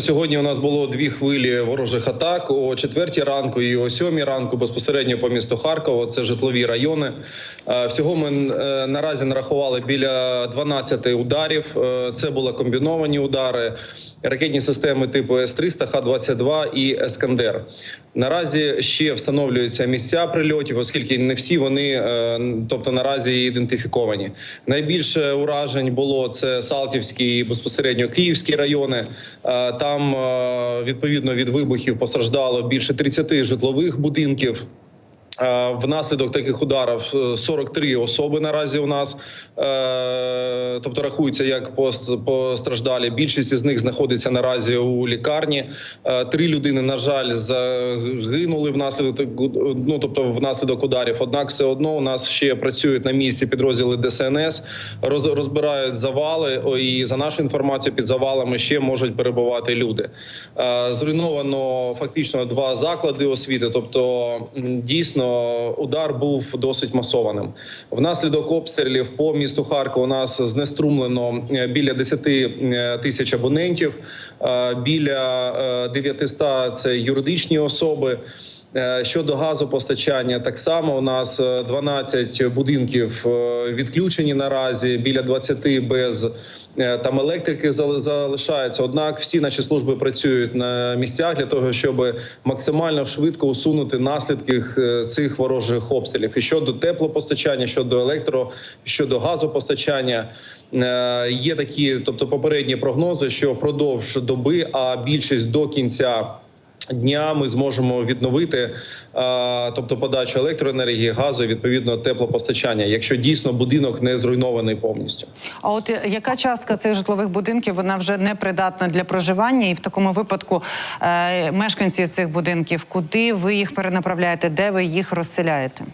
Сьогодні у нас було дві хвилі ворожих атак о четвертій ранку і о сьомій ранку безпосередньо по місту Харкова. Це житлові райони. Е, Всього ми е, наразі нарахували біля 12 ударів. Е, Це були комбіновані удари. Ракетні системи типу С-300, Х-22 і Ескандер. Наразі ще встановлюються місця прильотів, оскільки не всі вони, е, тобто наразі ідентифіковані. Найбільше уражень було це Салтівський і безпосередньо Київські райони. Е, Там е, відповідно від вибухів постраждало більше 30 житлових будинків. Е, Внаслідок таких ударів е, 43 особи наразі у нас, е, тобто рахуються як пос- постраждалі. Більшість із них знаходиться наразі у лікарні. Е, Три людини, на жаль, загинули внаслідок ну, тобто внаслідок ударів. Однак, все одно у нас ще працюють на місці підрозділи ДСНС, роз- розбирають завали. І за нашу інформацію, під завалами ще можуть перебувати люди. Е, Зруйновано фактично два заклади освіти, тобто дійсно удар був досить масованим. Внаслідок обстрілів по місту Харкова у нас знеструмлено е, біля 10 е, тисяч абонентів, е, біля е, 900 – це юридичні особи. Е, Щодо газопостачання, так само у нас е, 12 будинків е, відключені наразі, біля 20 без е, там електрики зали- залишаються. Однак всі наші служби працюють на місцях для того, щоб максимально швидко усунути наслідки е, цих ворожих обстрілів. І щодо теплопостачання, щодо електро, щодо газопостачання, е, є такі, тобто попередні прогнози, що впродовж доби, а більшість до кінця дня ми зможемо відновити, е, тобто подачу електроенергії, газу, відповідно теплопостачання, якщо дійсно будинок не зруйнований повністю. А от е, яка частка цих житлових будинків вона вже не придатна для проживання, і в такому випадку е, мешканці цих будинків, куди ви їх перенаправляєте, де ви їх розселяєте?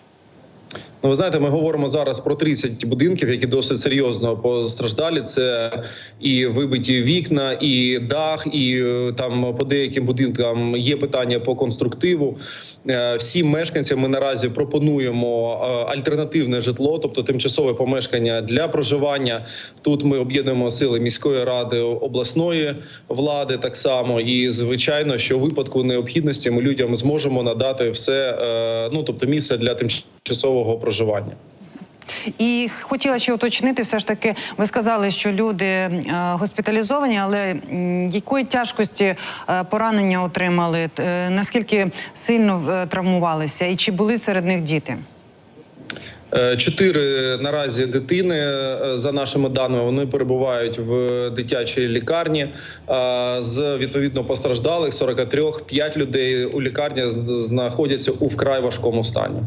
Ну, ви знаєте, ми говоримо зараз про 30 будинків, які досить серйозно постраждалі. Це і вибиті вікна, і дах, і е, там по деяким будинкам є питання по конструктиву. Е, Всім мешканцям ми наразі пропонуємо е, альтернативне житло, тобто тимчасове помешкання для проживання. Тут ми об'єднуємо сили міської ради, обласної влади так само. І звичайно, що в випадку необхідності ми людям зможемо надати все, ну тобто місце для тимчасового проживання. І хотіла ще уточнити, все ж таки, ви сказали, що люди е, госпіталізовані, але м, якої тяжкості е, поранення отримали? Е, наскільки сильно е, травмувалися, і чи були серед них діти? Е, Чотири наразі дитини е, за нашими даними вони перебувають в дитячій лікарні. А З відповідно постраждалих 43, 5 людей у лікарні з- знаходяться у вкрай важкому стані.